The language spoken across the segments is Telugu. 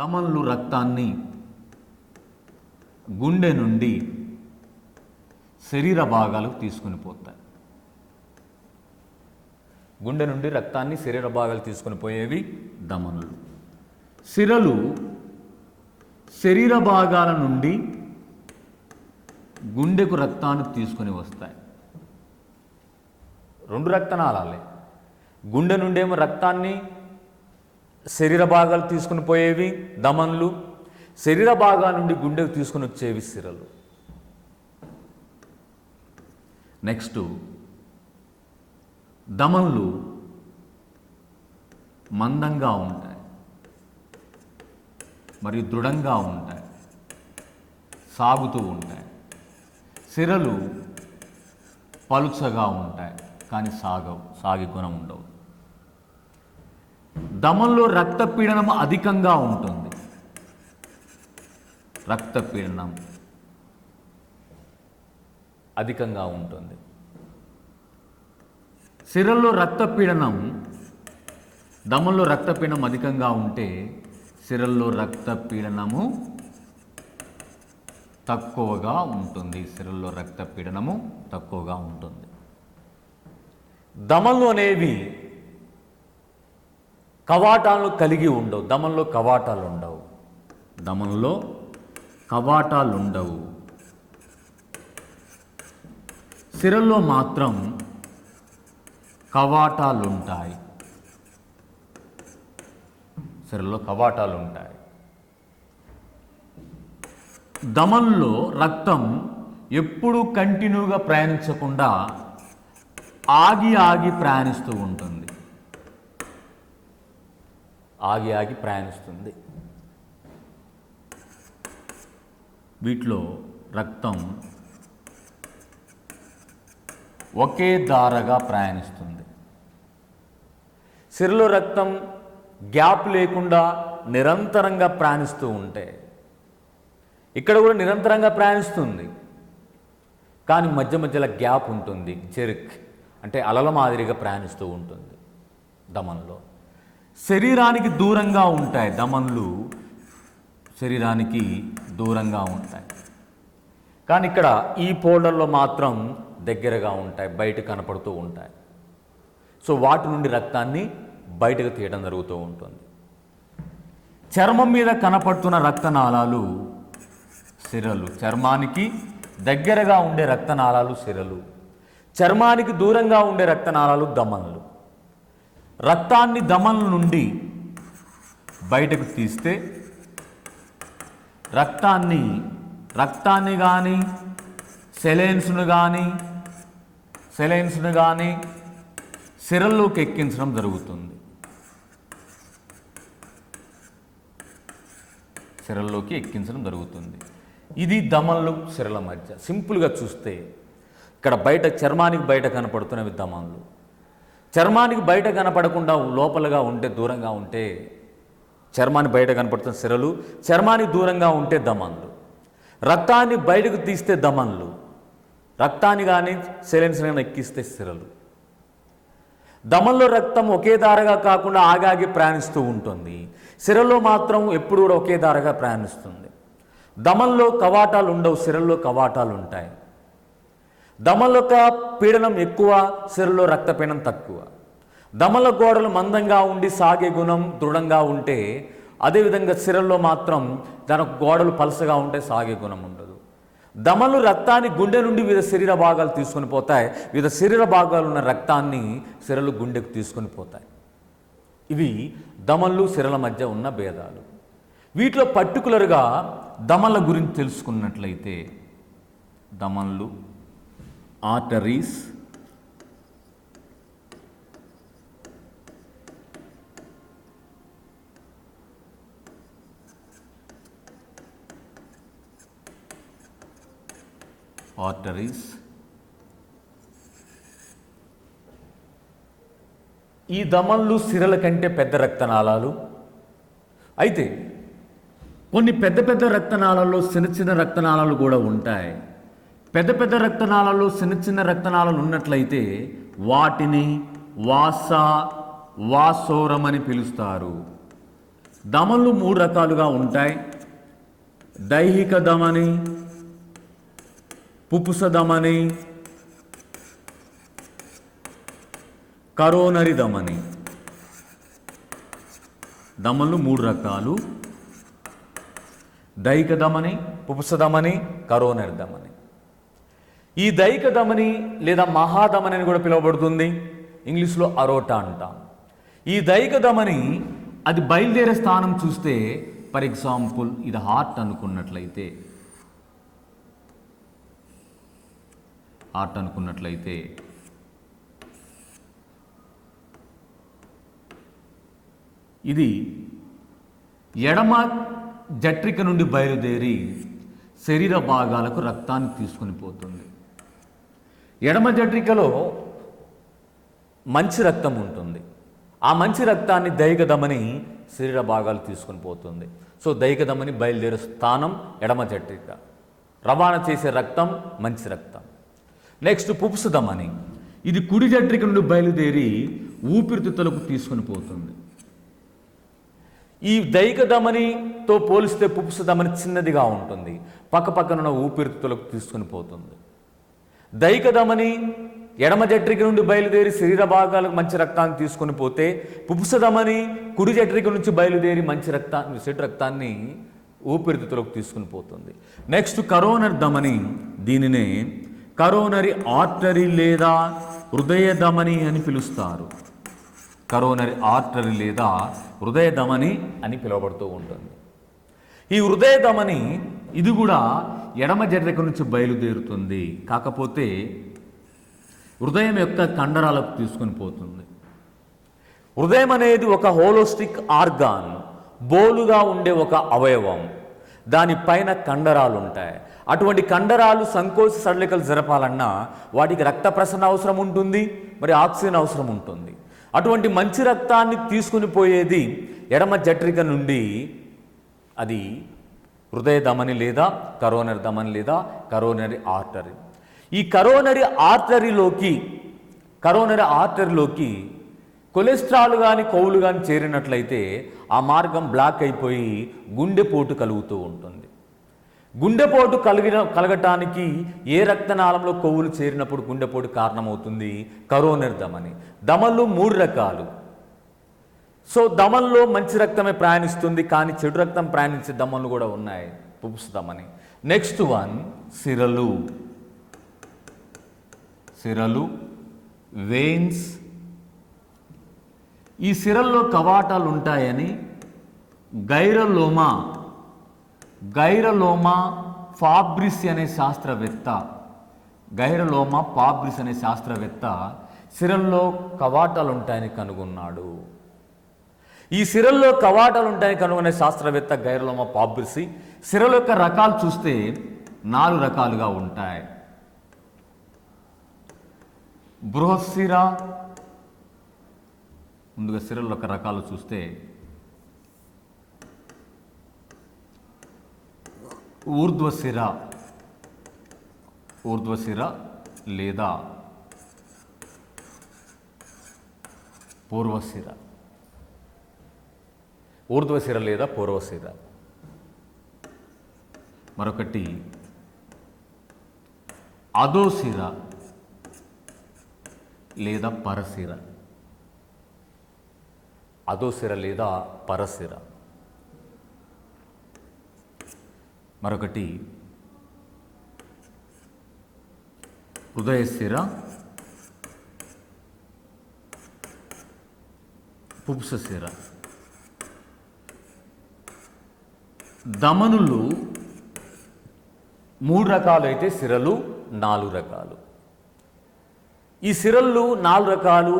దమన్లు రక్తాన్ని గుండె నుండి శరీర భాగాలకు తీసుకుని పోతాయి. గుండె నుండి రక్తాన్ని శరీర భాగాలు తీసుకుని పోయేవి ధమనులు సిరలు శరీర భాగాల నుండి గుండెకు రక్తాన్ని తీసుకొని వస్తాయి. రెండు రక్తనాళాలే. గుండె నుండేమో రక్తాన్ని శరీర భాగాలు తీసుకుని పోయేవి దమన్లు. శరీర భాగాల నుండి గుండెకు తీసుకుని వచ్చేవి సిరలు. నెక్స్ట్ దమన్లు మందంగా ఉంటాయి మరియు దృఢంగా ఉంటాయి సాగుతూ ఉంటాయి. సిరలు పలుచగా ఉంటాయి కానీ సాగవు సాగి గుణం ఉండవు. దమంలో రక్తపీడనం అధికంగా ఉంటుంది. రక్తపీడనం అధికంగా ఉంటుంది. సిరల్లో రక్తపీడనం దమంలో రక్తపీడనం అధికంగా ఉంటే సిరల్లో రక్తపీడనము తక్కువగా ఉంటుంది. సిరల్లో రక్తపీడనము తక్కువగా ఉంటుంది. దమన్లు కవాటాలు కలిగి ఉండవు. దమంలో కవాటాలు ఉండవు. దమంలో కవాటాలు ఉండవు. సిరల్లో మాత్రం కవాటాలు ఉంటాయి. సిరల్లో కవాటాలు ఉంటాయి. రక్తం ఎప్పుడూ కంటిన్యూగా ప్రయాణించకుండా ఆగి ఆగి ప్రయాణిస్తూ ఉంటుంది. ఆగి ఆగి ప్రయాణిస్తుంది. వీటిలో రక్తం ఒకే దారగా ప్రయాణిస్తుంది. సిరలో రక్తం గ్యాప్ లేకుండా నిరంతరంగా ప్రయాణిస్తూ ఉంటే ఇక్కడ కూడా నిరంతరంగా ప్రయాణిస్తుంది. కానీ మధ్య మధ్యలో గ్యాప్ ఉంటుంది చెరుక్ అంటే అలల మాదిరిగా ప్రయాణిస్తూ ఉంటుంది దమన్లో. శరీరానికి దూరంగా ఉంటాయి దమన్లు శరీరానికి దూరంగా ఉంటాయి. కానీ ఇక్కడ ఈ ఫోల్డర్లో మాత్రం దగ్గరగా ఉంటాయి బయట కనపడుతూ ఉంటాయి. సో వాటి నుండి రక్తాన్ని బయటకు తీయడం జరుగుతూ ఉంటుంది. చర్మం మీద కనపడుతున్న రక్తనాళాలు సిరలు. చర్మానికి దగ్గరగా ఉండే రక్తనాళాలు సిరలు. చర్మానికి దూరంగా ఉండే రక్తనాళాలు దమన్లు. రక్తాన్ని దమన్ల నుండి బయటకు తీస్తే రక్తాన్ని రక్తాన్ని కానీ సెలైన్స్ను కానీ సెలైన్స్ను కానీ సిరల్లోకి ఎక్కించడం జరుగుతుంది. సిరల్లోకి ఎక్కించడం జరుగుతుంది. ఇది దమన్లు సిరల మధ్య. సింపుల్గా చూస్తే ఇక్కడ బయట చర్మానికి బయట కనపడుతున్నవి దమన్లు. చర్మానికి బయట కనపడకుండా లోపలగా ఉంటే దూరంగా ఉంటే చర్మాన్ని బయట కనపడుతున్న సిరలు చర్మానికి దూరంగా ఉంటే దమన్లు రక్తాన్ని బయటకు తీస్తే దమన్లు రక్తాన్ని కానీ సెలెన్స్ కానీ ఎక్కిస్తే సిరలు. దమన్లో రక్తం ఒకే దారగా కాకుండా ఆగాగి ప్రయాణిస్తూ ఉంటుంది. సిరల్లో మాత్రం ఎప్పుడు కూడా ఒకే దారగా ప్రయాణిస్తుంది. దమన్లో కవాటాలు ఉండవు సిరల్లో కవాటాలు ఉంటాయి. దమలక పీడనం ఎక్కువ సిరలో రక్తపీడనం తక్కువ. దమల గోడలు మందంగా ఉండి సాగే గుణం దృఢంగా ఉంటే అదేవిధంగా సిరల్లో మాత్రం దాని గోడలు పలసగా ఉంటే సాగే గుణం ఉండదు. దమలు రక్తాన్ని గుండె నుండి వివిధ శరీర భాగాలు తీసుకొని పోతాయి. వివిధ శరీర భాగాలు ఉన్న రక్తాన్ని సిరలు గుండెకు తీసుకొని పోతాయి. ఇవి దమళ్ళు సిరల మధ్య ఉన్న భేదాలు. వీటిలో పర్టికులర్గా దమల గురించి తెలుసుకున్నట్లయితే దమన్లు ఆర్టరీస్ ఆర్టరీస్ ఈ దమన్లు సిరల కంటే పెద్ద రక్తనాళాలు. అయితే కొన్ని పెద్ద పెద్ద రక్తనాళాల్లో చిన్న చిన్న రక్తనాళాలు కూడా ఉంటాయి. పెద్ద పెద్ద రక్తనాళాలు చిన్న చిన్న రక్తనాళాలు ఉన్నట్లయితే వాటిని వాస వాసోరం అని పిలుస్తారు. దమలు మూడు రకాలుగా ఉంటాయి. దైహిక దమని పుపుస దమని కరోనరి దమని. దమలు మూడు రకాలు. దైహిక దమని పుపుస దమని కరోనరి దమని. ఈ దైహిక ధమని లేదా మహాధమని అని కూడా పిలువబడుతుంది. ఇంగ్లీష్లో అరోటా అంటాం. ఈ దైక ధమని అది బయలుదేరే స్థానం చూస్తే ఫర్ ఎగ్జాంపుల్ ఇది హార్ట్ అనుకున్నట్లయితే హార్ట్ అనుకున్నట్లయితే ఇది ఎడమ జట్రిక నుండి బయలుదేరి శరీర భాగాలకు రక్తాన్ని తీసుకుని పోతుంది. ఎడమ జట్రికలో మంచి రక్తం ఉంటుంది. ఆ మంచి రక్తాన్ని దైగదమని శరీర భాగాలు తీసుకుని పోతుంది. సో దైగదమని బయలుదేరే స్థానం ఎడమ జట్రిక. రవాణా చేసే రక్తం మంచి రక్తం. నెక్స్ట్ పుప్సుదమని. ఇది కుడి జట్రిక నుండి బయలుదేరి ఊపిరితిత్తులకు తీసుకుని పోతుంది. ఈ దైహిక ధమనితో పోలిస్తే పుప్సు ధమని చిన్నదిగా ఉంటుంది. పక్కపక్కనున్న ఉన్న ఊపిరితిత్తులకు తీసుకుని పోతుంది. దైక ధమని ఎడమ జట్రిక నుండి బయలుదేరి శరీర భాగాలకు మంచి రక్తాన్ని తీసుకొని పోతే పుప్స కుడి జట్రిక నుంచి బయలుదేరి మంచి రక్తాన్ని చెడు రక్తాన్ని ఊపిరితిత్తులకు తీసుకుని పోతుంది. నెక్స్ట్ కరోనర్ ధమని దీనినే కరోనరీ ఆర్టరీ లేదా హృదయ ధమని అని పిలుస్తారు. కరోనరీ ఆర్టరీ లేదా హృదయ ధమని అని పిలువబడుతూ ఉంటుంది. ఈ హృదయ ధమని ఇది కూడా ఎడమ జర్రిక నుంచి బయలుదేరుతుంది. కాకపోతే హృదయం యొక్క కండరాలకు తీసుకొని పోతుంది. హృదయం అనేది ఒక హోలోస్టిక్ ఆర్గాన్. బోలుగా ఉండే ఒక అవయవం. దానిపైన కండరాలు ఉంటాయి అటువంటి కండరాలు సంకోచ సడలికలు జరపాలన్నా వాటికి రక్త ప్రసరణ అవసరం ఉంటుంది మరి ఆక్సిజన్ అవసరం ఉంటుంది. అటువంటి మంచి రక్తాన్ని తీసుకుని పోయేది ఎడమ జట్రిక నుండి అది హృదయ ధమని లేదా కరోనరీ ధమని లేదా కరోనరీ ఆర్టరీ. ఈ కరోనరీ ఆర్టరీలోకి కరోనరీ ఆర్టరీలోకి కొలెస్ట్రాల్ కానీ కొవ్వులు కానీ చేరినట్లయితే ఆ మార్గం బ్లాక్ అయిపోయి గుండెపోటు కలుగుతూ ఉంటుంది. గుండెపోటు కలిగిన కలగటానికి ఏ రక్తనాళంలో కొవ్వులు చేరినప్పుడు గుండెపోటు కారణమవుతుంది? కరోనరీ ధమని దమలు మూడు రకాలు. సో దమన్లో మంచి రక్తమే ప్రయాణిస్తుంది కానీ చెడు రక్తం ప్రయాణించే దమన్లు కూడా ఉన్నాయి. పుప్స్ దమని నెక్స్ట్ వన్ సిరలు. సిరలు వెయిన్స్ ఈ సిరల్లో కవాటాలు ఉంటాయని గైరలోమా గైరలోమా ఫాబ్రిస్ అనే శాస్త్రవేత్త గైరలోమా ఫాబ్రిస్ అనే శాస్త్రవేత్త సిరల్లో కవాటాలు ఉంటాయని కనుగొన్నాడు. ఈ సిరల్లో కవాటాలు ఉంటాయని కనుగొనే శాస్త్రవేత్త గైరలోమ పాబ్రిసి సిరల యొక్క రకాలు చూస్తే నాలుగు రకాలుగా ఉంటాయి. బృహశిర ముందుగా సిరల యొక్క రకాలు చూస్తే ఊర్ధ్వశిర ఊర్ధ్వశిర లేదా పూర్వశిర ఊర్ధ్వశిర లేదా పూర్వశిర? మరొకటి అధోశిర లేదా పరశిర? అధోశిర లేదా పరశిర? మరొకటి హృదయశిర పుంసశిర? దమనులు మూడు రకాలు అయితే సిరలు నాలుగు రకాలు. ఈ సిరళ్ళు నాలుగు రకాలు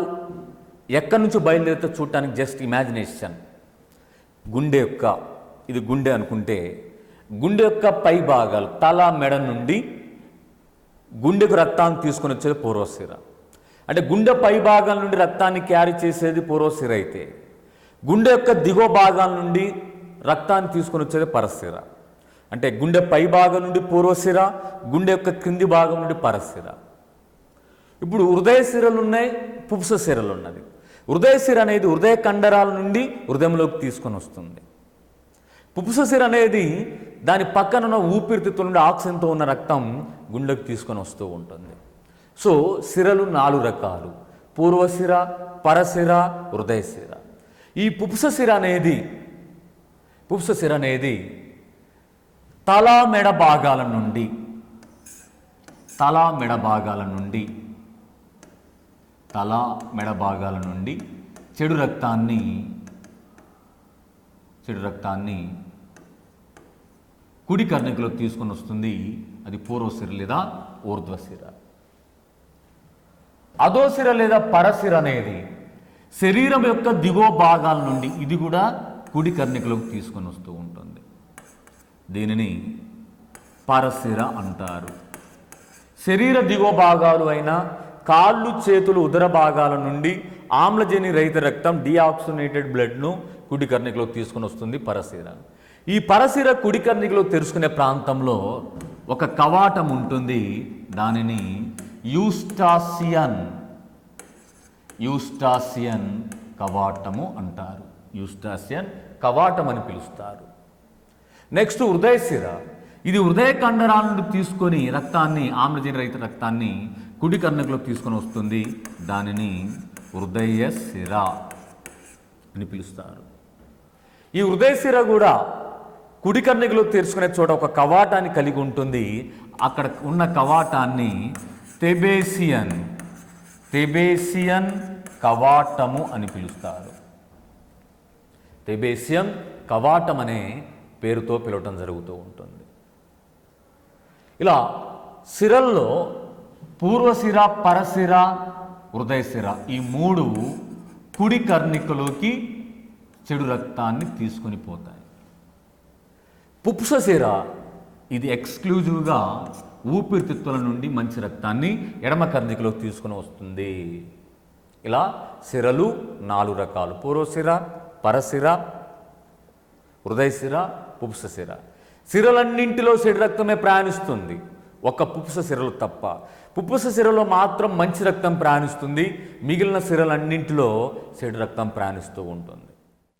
ఎక్కడి నుంచి బయలుదేరితే చూడటానికి జస్ట్ ఇమాజినేషన్. గుండె యొక్క ఇది గుండె అనుకుంటే గుండె యొక్క పై భాగాలు తల మెడ నుండి గుండెకు రక్తాన్ని తీసుకొని వచ్చేది పూర్వశిర. అంటే గుండె పై భాగాల నుండి రక్తాన్ని క్యారీ చేసేది పూర్వశిర అయితే. గుండె యొక్క దిగువ భాగాల నుండి రక్తాన్ని తీసుకొని వచ్చేది పరశిర. అంటే గుండె పై భాగం నుండి పూర్వశిర గుండె యొక్క కింది భాగం నుండి పరశిర. ఇప్పుడు హృదయ సిరలు ఉన్నాయి పుప్స సిరలు ఉన్నది హృదయ సిర అనేది హృదయ కండరాల నుండి హృదయంలోకి తీసుకొని వస్తుంది. పుపుససిర అనేది దాని పక్కన ఉన్న ఊపిరితిత్తుల నుండి ఆక్సిజన్తో ఉన్న రక్తం గుండెకు తీసుకొని వస్తూ ఉంటుంది. సో సిరలు నాలుగు రకాలు. పూర్వశిర పరశిర హృదయశిర ఈ పుపుసశిర అనేది పుపుసశిర అనేది తల మెడ భాగాల నుండి తల మెడ భాగాల నుండి తల మెడ భాగాల నుండి చెడు రక్తాన్ని చెడు రక్తాన్ని కుడి కర్ణికలో తీసుకొని వస్తుంది. అది పూర్వశిర లేదా ఊర్ధ్వశిర. అధోశిర లేదా పరశిర అనేది శరీరం యొక్క దిగువ భాగాల నుండి ఇది కూడా కుడి కర్ణికలోకి తీసుకొని వస్తూ ఉంటుంది. దీనిని పరశిర అంటారు. శరీర దిగువ భాగాలు అయిన కాళ్ళు చేతులు ఉదర భాగాల నుండి ఆమ్లజని రహిత రక్తం డిఆక్సినేటెడ్ బ్లడ్ను కుడి కర్ణికలోకి తీసుకుని వస్తుంది పరశిర ఈ పరశిర కుడి కర్ణికలో తెరుచుకునే ప్రాంతంలో ఒక కవాటం ఉంటుంది. దానిని యూస్టాసియన్ యూస్టాసియన్ కవాటము అంటారు. యూస్టాసియన్ కవాటం అని పిలుస్తారు. నెక్స్ట్ హృదయశిర. ఇది హృదయ కండరాల నుండి తీసుకొని రక్తాన్ని ఆమ్లజని రహిత రక్తాన్ని కుడి కర్ణకులోకి తీసుకొని వస్తుంది. దానిని హృదయ శిర అని పిలుస్తారు. ఈ హృదయ శిర కూడా కుడి కర్ణికలో తీర్చుకునే చోట ఒక కవాటాన్ని కలిగి ఉంటుంది. అక్కడ ఉన్న కవాటాన్ని తెబేసియన్ తెబేసియన్ కవాటము అని పిలుస్తారు. టెబేసియం కవాటం అనే పేరుతో పిలవటం జరుగుతూ ఉంటుంది. ఇలా సిరల్లో పూర్వశిర పరశిర హృదయశిర ఈ మూడు కుడి కర్ణికలోకి చెడు రక్తాన్ని తీసుకొని పోతాయి. పుప్సశిర ఇది ఎక్స్క్లూజివ్గా ఊపిరితిత్తుల నుండి మంచి రక్తాన్ని ఎడమ కర్ణికలోకి తీసుకొని వస్తుంది. ఇలా సిరలు నాలుగు రకాలు. పూర్వశిర పరశిర హృదయశిర పుప్సశిర. సిరలన్నింటిలో చెడు రక్తమే ప్రయాణిస్తుంది. ఒక పుప్స సిరలు తప్ప. పుప్పుస సిరలో మాత్రం మంచి రక్తం ప్రయాణిస్తుంది. మిగిలిన సిరలన్నింటిలో చెడు రక్తం ప్రయాణిస్తూ ఉంటుంది.